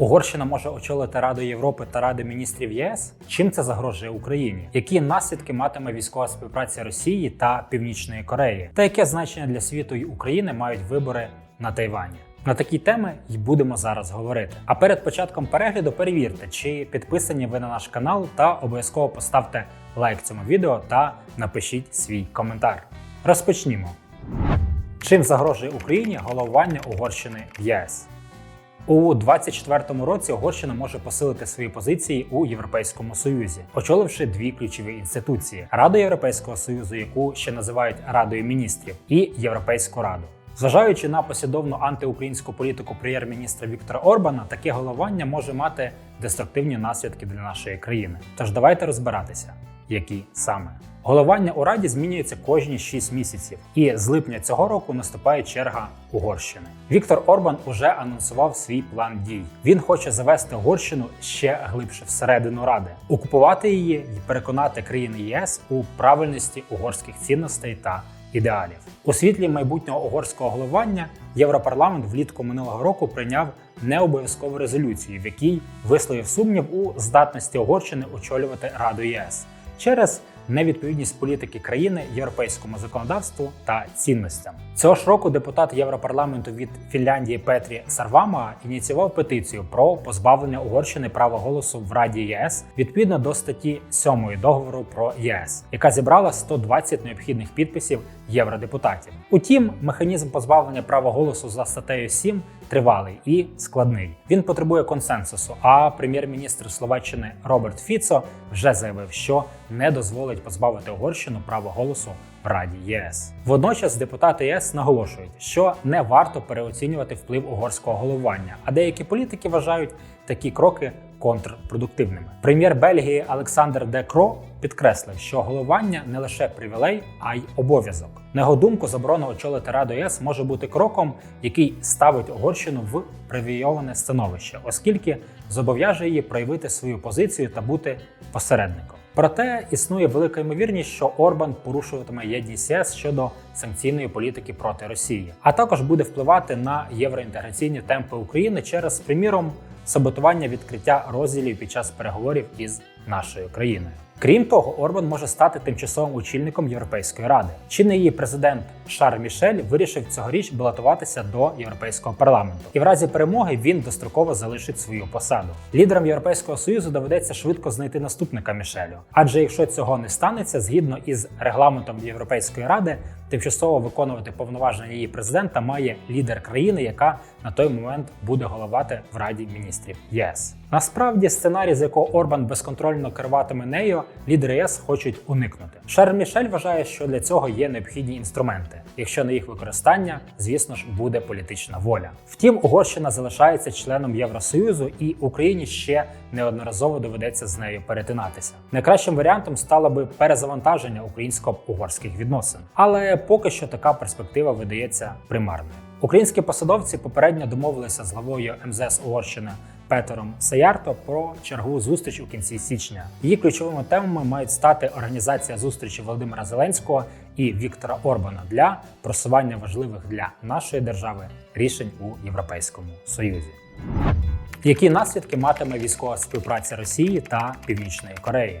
Угорщина може очолити Раду Європи та Ради міністрів ЄС. Чим це загрожує Україні? Які наслідки матиме військова співпраця Росії та Північної Кореї? Та яке значення для світу і України мають вибори на Тайвані? На такі теми й будемо зараз говорити. А перед початком перегляду перевірте, чи підписані ви на наш канал, та обов'язково поставте лайк цьому відео та напишіть свій коментар. Розпочнімо. Чим загрожує Україні головування Угорщини в ЄС? У 2024 році Угорщина може посилити свої позиції у Європейському Союзі, очоливши дві ключові інституції: Раду Європейського Союзу, яку ще називають Радою міністрів, і Європейську раду. Зважаючи на послідовну антиукраїнську політику прем'єр-міністра Віктора Орбана, таке головування може мати деструктивні наслідки для нашої країни. Тож давайте розбиратися, які саме. Головання у Раді змінюється кожні 6 місяців, і з липня цього року наступає черга Угорщини. Віктор Орбан уже анонсував свій план дій. Він хоче завести Угорщину ще глибше всередину ради, окупувати її і переконати країни ЄС у правильності угорських цінностей та ідеалів. У світлі майбутнього угорського головування Європарламент влітку минулого року прийняв необов'язкову резолюцію, в якій висловив сумнів у здатності Угорщини очолювати Раду ЄС через невідповідність політики країни європейському законодавству та цінностям. Цього ж року депутат Європарламенту від Фінляндії Петрі Сарвама ініціював петицію про позбавлення Угорщини права голосу в Раді ЄС відповідно до статті 7 договору про ЄС, яка зібрала 120 необхідних підписів євродепутатів. Утім, механізм позбавлення права голосу за статтею 7 тривалий і складний. Він потребує консенсусу. А прем'єр-міністр Словаччини Роберт Фіцо вже заявив, що не дозволить позбавити Угорщину права голосу в Раді ЄС. Водночас депутати ЄС наголошують, що не варто переоцінювати вплив угорського головування, а деякі політики вважають такі кроки контрпродуктивними. Прем'єр Бельгії Олександр Де Кро підкреслив, що головування не лише привілей, а й обов'язок. На його думку, заборона очолити Раду ЄС може бути кроком, який ставить Угорщину в привійоване становище, оскільки зобов'яже її проявити свою позицію та бути посередником. Проте існує велика ймовірність, що Орбан порушуватиме ЄС щодо санкційної політики проти Росії, а також буде впливати на євроінтеграційні темпи України через, приміром, саботування відкриття розділів під час переговорів із нашою країною. Крім того, Орбан може стати тимчасовим очільником Європейської ради. Чинний її президент Шарль Мішель вирішив цьогоріч балотуватися до європейського парламенту, і в разі перемоги він достроково залишить свою посаду. Лідерам Європейського союзу доведеться швидко знайти наступника Мішелю. Адже якщо цього не станеться, згідно із регламентом Європейської ради, тимчасово виконувати повноваження її президента має лідер країни, яка на той момент буде головати в Раді міністрів ЄС. Насправді, сценарій, з якого Орбан безконтрольно керуватиме нею, лідери ЄС хочуть уникнути. Шарль Мішель вважає, що для цього є необхідні інструменти. Якщо на їх використання, звісно ж, буде політична воля. Втім, Угорщина залишається членом Євросоюзу, і Україні ще неодноразово доведеться з нею перетинатися. Найкращим варіантом стало би перезавантаження українсько-угорських відносин, але поки що така перспектива видається примарною. Українські посадовці попередньо домовилися з главою МЗС Угорщини Петером Саярто про чергову зустріч у кінці січня. Її ключовими темами мають стати організація зустрічі Володимира Зеленського і Віктора Орбана для просування важливих для нашої держави рішень у Європейському Союзі. Які наслідки матиме військова співпраця Росії та Північної Кореї?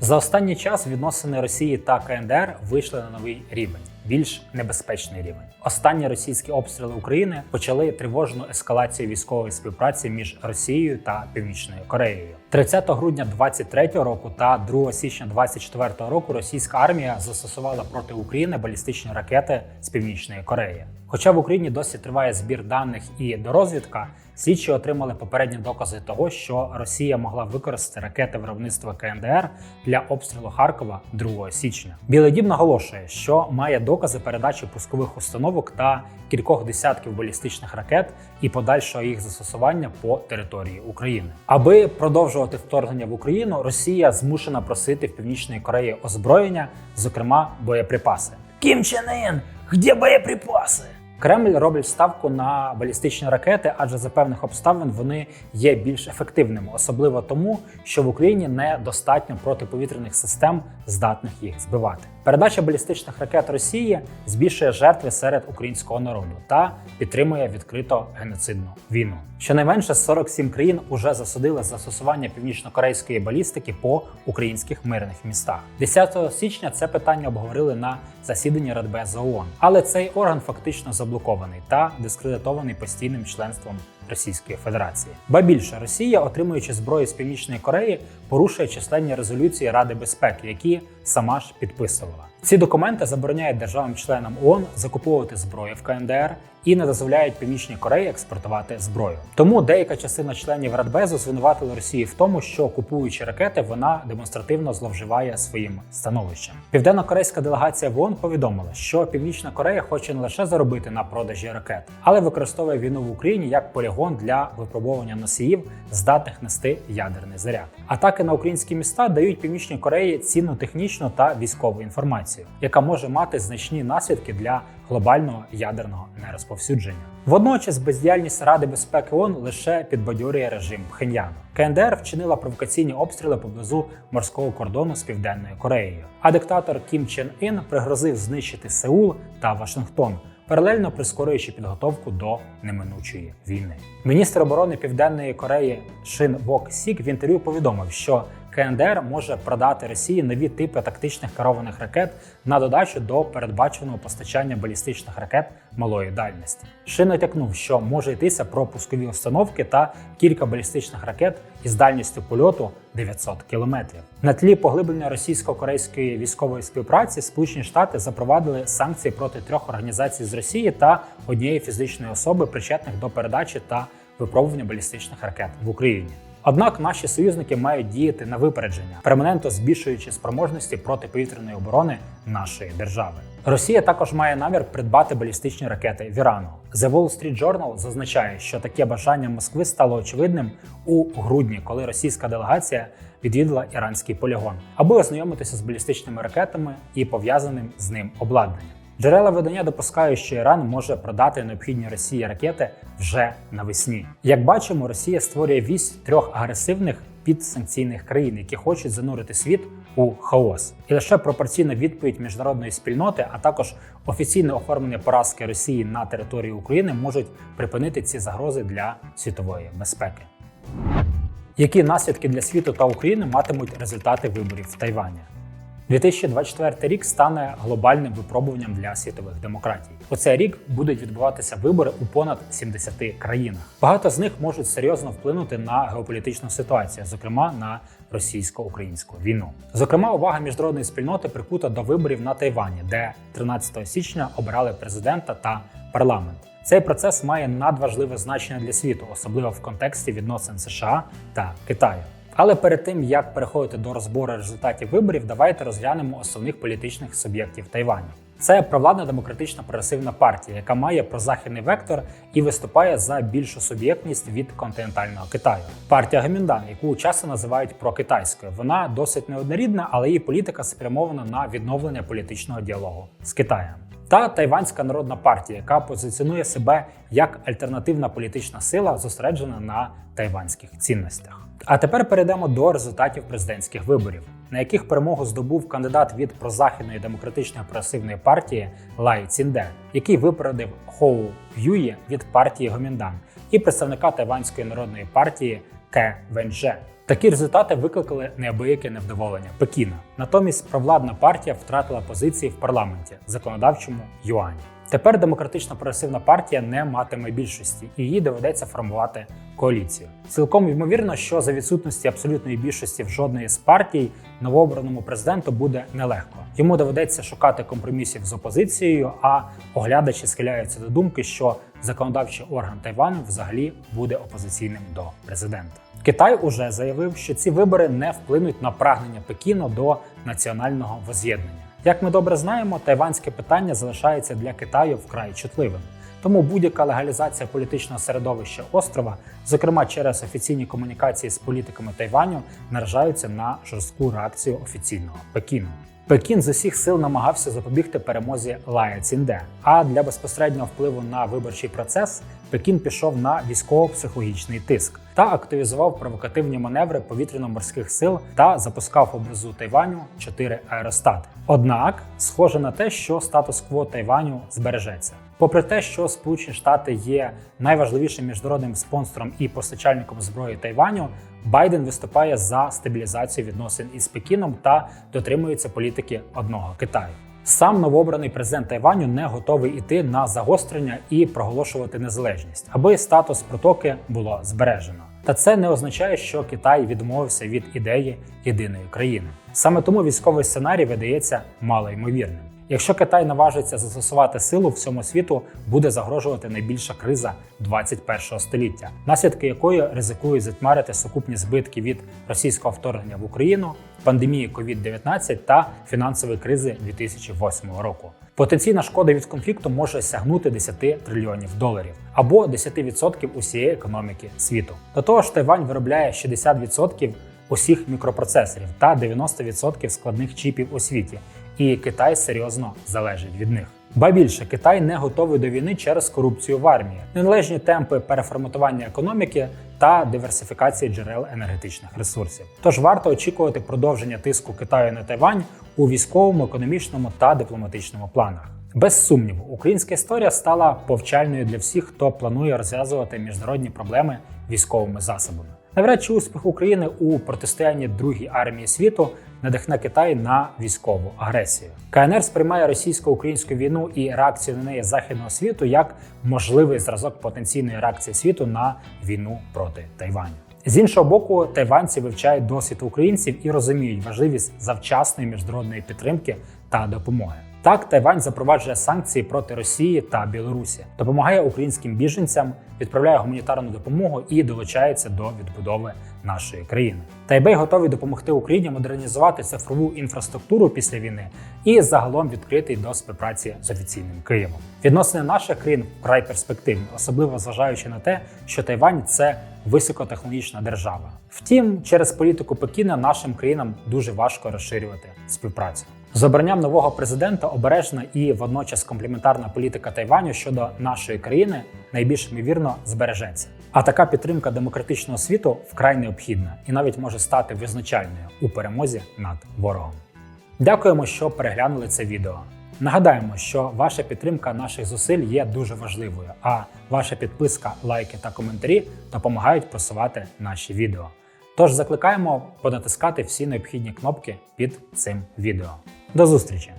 За останній час відносини Росії та КНДР вийшли на новий рівень, більш небезпечний рівень. Останні російські обстріли України почали тривожну ескалацію військової співпраці між Росією та Північною Кореєю. 30 грудня 23 року та 2 січня 24 року російська армія застосувала проти України балістичні ракети з Північної Кореї. Хоча в Україні досі триває збір даних і дорозвідка, слідчі отримали попередні докази того, що Росія могла використати ракети виробництва КНДР для обстрілу Харкова 2 січня. Білий Дім наголошує, що має докази передачі пускових установок та кількох десятків балістичних ракет і подальшого їх застосування по території України. Аби продовжувати вторгнення в Україну, Росія змушена просити в Північної Кореї озброєння, зокрема боєприпаси. Кім Чен Ін, де боєприпаси? Кремль роблять ставку на балістичні ракети, адже за певних обставин вони є більш ефективними, особливо тому, що в Україні недостатньо протиповітряних систем, здатних їх збивати. Передача балістичних ракет Росії збільшує жертви серед українського народу та підтримує відкрито геноцидну війну. Щонайменше 47 країн уже засудили застосування північно-корейської балістики по українських мирних містах. 10 січня це питання обговорили на засіданні Радбез ООН, але цей орган фактично заблокований та дискредитований постійним членством Російської Федерації. Ба більше Росія, отримуючи зброю з Північної Кореї, порушує численні резолюції Ради безпеки, які сама ж підписувала. Ці документи забороняють державам-членам ООН закуповувати зброю в КНДР і не дозволяють Північній Кореї експортувати зброю. Тому деяка частина членів Радбезу звинуватила Росію в тому, що купуючи ракети, вона демонстративно зловживає своїм становищем. Південно-корейська делегація в ООН повідомила, що Північна Корея хоче не лише заробити на продажі ракет, але використовує війну в Україні як полігон для випробовування носіїв, здатних нести ядерний заряд. Атаки на українські міста дають Північній Кореї цінну технічну та військову інформацію, яка може мати значні наслідки для глобального ядерного нерозповсюдження. Водночас бездіяльність Ради безпеки ООН лише підбадьорює режим Пхеньяну. КНДР вчинила провокаційні обстріли поблизу морського кордону з південною Кореєю. А диктатор Кім Чен Ін пригрозив знищити Сеул та Вашингтон. Паралельно прискорюючи підготовку до неминучої війни, міністр оборони Південної Кореї Шин Вок Сік в інтерв'ю повідомив, що КНДР може продати Росії нові типи тактичних керованих ракет на додачу до передбаченого постачання балістичних ракет малої дальності. Шин натякнув, що може йтися про пускові установки та кілька балістичних ракет із дальністю польоту 900 кілометрів. На тлі поглиблення російсько-корейської військової співпраці Сполучені Штати запровадили санкції проти трьох організацій з Росії та однієї фізичної особи, причетних до передачі та випробування балістичних ракет в Україні. Однак наші союзники мають діяти на випередження, перманентно збільшуючи спроможності протиповітряної оборони нашої держави. Росія також має намір придбати балістичні ракети в Ірану. The Wall Street Journal зазначає, що таке бажання Москви стало очевидним у грудні, коли російська делегація відвідала іранський полігон, аби ознайомитися з балістичними ракетами і пов'язаним з ним обладнанням. Джерела видання допускають, що Іран може продати необхідні Росії ракети вже навесні. Як бачимо, Росія створює вісь трьох агресивних підсанкційних країн, які хочуть занурити світ у хаос. І лише пропорційна відповідь міжнародної спільноти, а також офіційне оформлення поразки Росії на території України можуть припинити ці загрози для світової безпеки. Які наслідки для світу та України матимуть результати виборів в Тайвані? 2024 рік стане глобальним випробуванням для світових демократій. У цей рік будуть відбуватися вибори у понад 70 країнах. Багато з них можуть серйозно вплинути на геополітичну ситуацію, зокрема на російсько-українську війну. Зокрема, увага міжнародної спільноти прикута до виборів на Тайвані, де 13 січня обирали президента та парламент. Цей процес має надважливе значення для світу, особливо в контексті відносин США та Китаю. Але перед тим як переходити до розбору результатів виборів, давайте розглянемо основних політичних суб'єктів Тайваню. Це провладна демократична прогресивна партія, яка має прозахідний вектор і виступає за більшу суб'єктність від континентального Китаю. Партія Гаміндан, яку часто називають прокитайською, вона досить неоднорідна, але її політика спрямована на відновлення політичного діалогу з Китаєм. Та Тайванська народна партія, яка позиціонує себе як альтернативна політична сила, зосереджена на тайванських цінностях. А тепер перейдемо до результатів президентських виборів, на яких перемогу здобув кандидат від прозахідної демократичної прогресивної партії Лай Цінде, який випередив Хоу Юї від партії Гоміндан і представника Тайванської народної партії Ке Венже. Такі результати викликали неабияке невдоволення Пекіна. Натомість провладна партія втратила позиції в парламенті, законодавчому юані. Тепер демократична прогресивна партія не матиме більшості, і їй доведеться формувати коаліцію. Цілком ймовірно, що за відсутності абсолютної більшості в жодної з партій новообраному президенту буде нелегко. Йому доведеться шукати компромісів з опозицією, а оглядачі схиляються до думки, що законодавчий орган Тайваню взагалі буде опозиційним до президента. Китай уже заявив, що ці вибори не вплинуть на прагнення Пекіну до національного воз'єднання. Як ми добре знаємо, тайванське питання залишається для Китаю вкрай чутливим. Тому будь-яка легалізація політичного середовища острова, зокрема через офіційні комунікації з політиками Тайваню, наражаються на жорстку реакцію офіційного Пекіну. Пекін з усіх сил намагався запобігти перемозі Лая Цінде. А для безпосереднього впливу на виборчий процес Пекін пішов на військово-психологічний тиск та активізував провокативні маневри повітряно-морських сил та запускав поблизу Тайваню чотири аеростати. Однак, схоже на те, що статус-кво Тайваню збережеться. Попри те, що Сполучені Штати є найважливішим міжнародним спонсором і постачальником зброї Тайваню, Байден виступає за стабілізацію відносин із Пекіном та дотримується політики одного Китаю. Сам новообраний президент Тайваню не готовий іти на загострення і проголошувати незалежність, аби статус протоки було збережено. Та це не означає, що Китай відмовився від ідеї єдиної країни. Саме тому військовий сценарій видається малоймовірним. Якщо Китай наважиться застосувати силу всьому світу, буде загрожувати найбільша криза 21 століття, наслідки якої ризикують затьмарити сукупні збитки від російського вторгнення в Україну, пандемії COVID-19 та фінансової кризи 2008 року. Потенційна шкода від конфлікту може сягнути 10 трильйонів доларів або 10% усієї економіки світу. До того ж, Тайвань виробляє 60% усіх мікропроцесорів та 90% складних чіпів у світі, і Китай серйозно залежить від них. Ба більше Китай не готовий до війни через корупцію в армії, неналежні темпи переформатування економіки та диверсифікації джерел енергетичних ресурсів. Тож варто очікувати продовження тиску Китаю на Тайвань у військовому, економічному та дипломатичному планах. Без сумніву, українська історія стала повчальною для всіх, хто планує розв'язувати міжнародні проблеми військовими засобами. Навряд чи успіх України у протистоянні другій армії світу надихне Китай на військову агресію. КНР сприймає російсько-українську війну і реакцію на неї західного світу як можливий зразок потенційної реакції світу на війну проти Тайваню. З іншого боку, тайванці вивчають досвід українців і розуміють важливість завчасної міжнародної підтримки та допомоги. Так, Тайвань запроваджує санкції проти Росії та Білорусі, допомагає українським біженцям, відправляє гуманітарну допомогу і долучається до відбудови нашої країни. Тайбей готовий допомогти Україні модернізувати цифрову інфраструктуру після війни і загалом відкритий до співпраці з офіційним Києвом. Відносини наших країн вкрай перспективні, особливо зважаючи на те, що Тайвань це високотехнологічна держава. Втім, через політику Пекіна нашим країнам дуже важко розширювати співпрацю. З обранням нового президента обережна і водночас компліментарна політика Тайваню щодо нашої країни найбільш ймовірно збережеться. А така підтримка демократичного світу вкрай необхідна і навіть може стати визначальною у перемозі над ворогом. Дякуємо, що переглянули це відео. Нагадаємо, що ваша підтримка наших зусиль є дуже важливою, а ваша підписка, лайки та коментарі допомагають просувати наші відео. Тож закликаємо понатискати всі необхідні кнопки під цим відео. До зустрічі!